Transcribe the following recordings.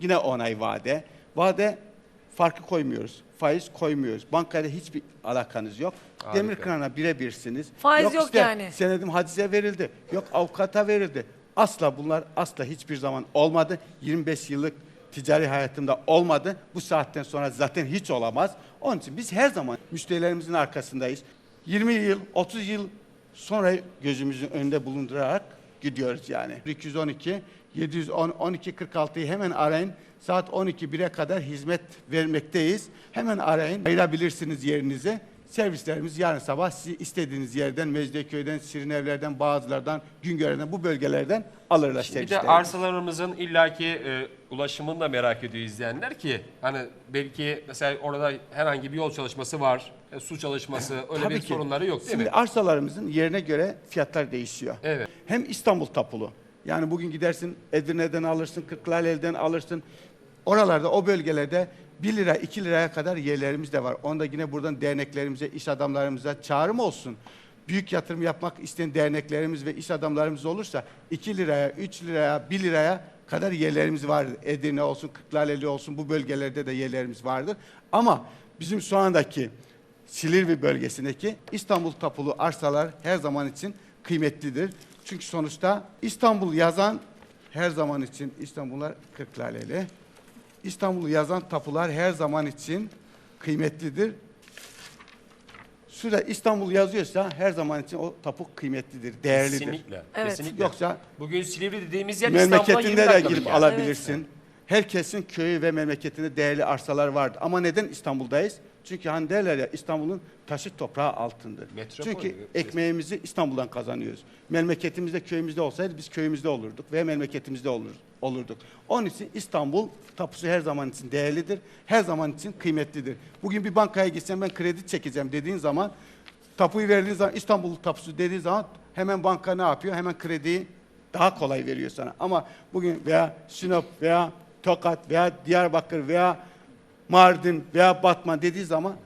Yine 10 ay vade. Vade farkı koymuyoruz. Faiz koymuyoruz. Bankayla hiçbir alakanız yok. Harika. Demir Kıran'a birebirsiniz. Faiz yok işte yani. Senedim hacize verildi. Yok avukata verildi. Asla bunlar asla hiçbir zaman olmadı. 25 yıllık ticari hayatımda olmadı. Bu saatten sonra zaten hiç olamaz. Onun için biz her zaman müşterilerimizin arkasındayız. 20 yıl, 30 yıl sonra gözümüzün önünde bulundurarak gidiyoruz yani. 212 710 12 46'yı hemen arayın. Saat 12 1'e kadar hizmet vermekteyiz. Hemen arayın. Ayırabilirsiniz yerinizi. Servislerimiz yarın sabah sizi istediğiniz yerden, Mecidiyeköy'den, Şirinevler'den, Bağızlar'dan, Güngören'den bu bölgelerden alırlar Bir de servislerimizi. arsalarımızın illaki e, ulaşımını da merak ediyor izleyenler ki hani belki mesela orada herhangi bir yol çalışması var, e, su çalışması öyle Tabii bir ki. sorunları yok değil Şimdi mi? arsalarımızın yerine göre fiyatlar değişiyor. Evet. Hem İstanbul tapulu. Yani bugün gidersin Edirne'den alırsın, Kırklareli'den alırsın. Oralarda o bölgelerde 1 lira 2 liraya kadar yerlerimiz de var. Onda yine buradan derneklerimize, iş adamlarımıza çağrım olsun. Büyük yatırım yapmak isteyen derneklerimiz ve iş adamlarımız olursa 2 liraya, 3 liraya, 1 liraya kadar yerlerimiz vardır. Edirne olsun, Kırklareli olsun bu bölgelerde de yerlerimiz vardır. Ama bizim şu andaki Silivri bölgesindeki İstanbul tapulu arsalar her zaman için kıymetlidir. Çünkü sonuçta İstanbul yazan her zaman için İstanbullar Kırklareli. İstanbul'u yazan tapular her zaman için kıymetlidir. Şurada İstanbul yazıyorsa her zaman için o tapu kıymetlidir, değerlidir. Kesinlikle. Evet. Kesinlikle. Yoksa Bugün Silivri dediğimiz yer İstanbul'a 20 memleketinde de dakika girip bir alabilirsin. Herkesin köyü ve memleketinde değerli arsalar vardı. Ama neden İstanbul'dayız? Çünkü hani derler ya İstanbul'un taşı toprağı altındır. Metropol. Çünkü ekmeğimizi İstanbul'dan kazanıyoruz. Memleketimizde köyümüzde olsaydı biz köyümüzde olurduk ve memleketimizde olur, olurduk. Onun için İstanbul tapusu her zaman için değerlidir. Her zaman için kıymetlidir. Bugün bir bankaya gitsen ben kredi çekeceğim dediğin zaman tapuyu verdiğin zaman İstanbul tapusu dediği zaman hemen banka ne yapıyor? Hemen krediyi daha kolay veriyor sana. Ama bugün veya Sinop veya Tokat veya Diyarbakır veya Mardin veya Batman dediği zaman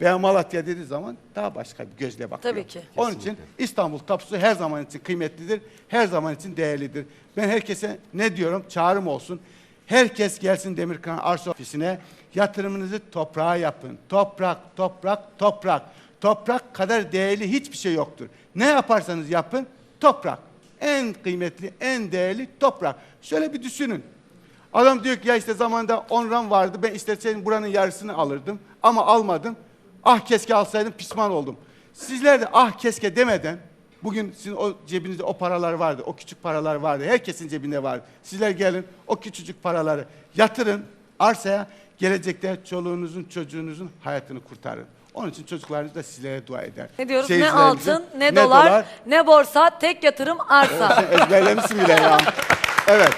veya Malatya dediği zaman daha başka bir gözle bakıyor. Tabii ki. Onun için İstanbul tapusu her zaman için kıymetlidir. Her zaman için değerlidir. Ben herkese ne diyorum? Çağrım olsun. Herkes gelsin Demirkan Arsa Ofisi'ne. Yatırımınızı toprağa yapın. Toprak, toprak, toprak. Toprak kadar değerli hiçbir şey yoktur. Ne yaparsanız yapın toprak. En kıymetli, en değerli toprak. Şöyle bir düşünün. Adam diyor ki ya işte zamanda 10 ram vardı. Ben isteseydim buranın yarısını alırdım. Ama almadım. Ah keşke alsaydım pişman oldum. Sizler de ah keşke demeden bugün sizin o cebinizde o paralar vardı. O küçük paralar vardı. Herkesin cebinde vardı. Sizler gelin o küçücük paraları yatırın arsaya. Gelecekte çoluğunuzun çocuğunuzun hayatını kurtarın. Onun için çocuklarınız da sizlere dua eder. Ne diyoruz? Ne altın, ne, dolar, ne borsa, tek yatırım arsa. Sen ezberlemişsin bile ya. Evet.